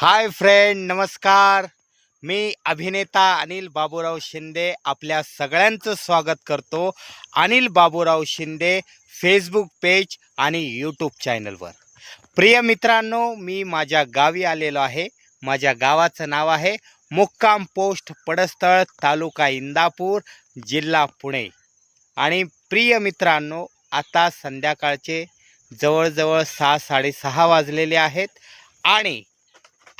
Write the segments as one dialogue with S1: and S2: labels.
S1: Hi friend नमस्कार. मी अभिनेता अनिल बाबूराव शिंदे आपल्या सगळ्यांचं स्वागत करतो अनिल बाबूराव शिंदे फेसबुक पेज आणि यूट्यूब चॅनलवर प्रिय मित्रांनो मी माझ्या गावी आलेलो आहे. माझ्या गावाचं नाव आहे मुक्काम पोस्ट पडस्थळ तालुका इंदापूर जिल्हा पुणे. आणि प्रिय मित्रांनो आता संध्याकाळचे जवळजवळ सहा साडेसहा वाजलेले आहेत. आणि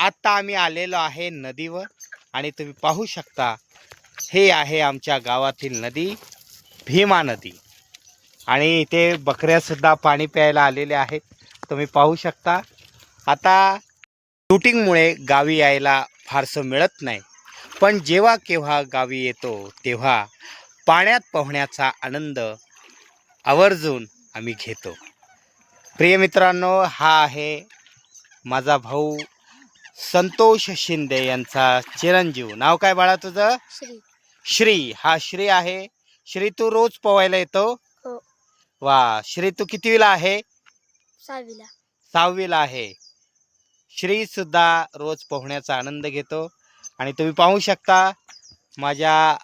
S1: आत्ता आम्ही आलेलो आहे नदीवर आणि तुम्ही पाहू शकता हे आहे आमच्या गावातील नदी भीमा नदी. आणि इथे बकऱ्यासुद्धा पाणी प्यायला आलेले आहेत. तुम्ही पाहू शकता. आता शूटिंगमुळे गावी यायला फारसं मिळत नाही. पण जेव्हा केव्हा गावी येतो तेव्हा पाण्यात पोहण्याचा आनंद आवर्जून आम्ही घेतो. प्रिय मित्रांनो हा आहे माझा भाऊ संतोष शिंदे यांचा चिरंजीव. नाव काय बाळा तुझं?
S2: श्री.
S1: श्री. हा श्री आहे. श्री तू रोज पोवायला येतो?
S2: हो.
S1: वा. श्री तू कितवीला आहे?
S2: सहावीला.
S1: सहावीला आहे. श्री सुद्धा रोज पोहण्याचा आनंद घेतो. आणि तुम्ही पाहू शकता माझ्या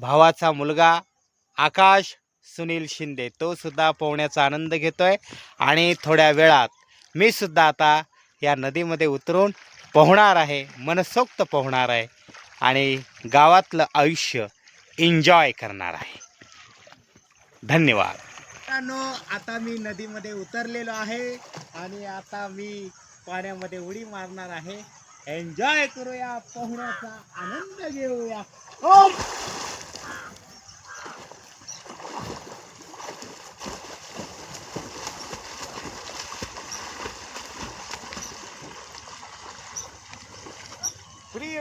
S1: भावाचा मुलगा आकाश सुनील शिंदे. तो सुद्धा पोहण्याचा आनंद घेतोय. आणि थोड्या वेळात मी सुद्धा आता या नदीमध्ये उतरून पोहणार आहे मनसोक्त पोहणार आहे आणि गावातलं आयुष्य एन्जॉय करणार आहे. धन्यवाद. मित्रांनो आता मी नदीमध्ये उतरलेलो आहे आणि आता मी पाण्यामध्ये उडी मारणार आहे. एन्जॉय करूया पोहण्याचा आनंद घेऊया. ओम!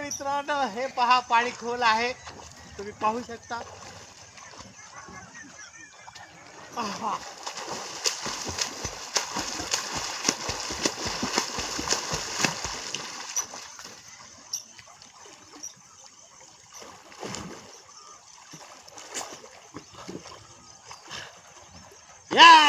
S1: मित्रांनो हे पहा पाणी खोल आहे. तुम्ही पाहू शकता. Yeah!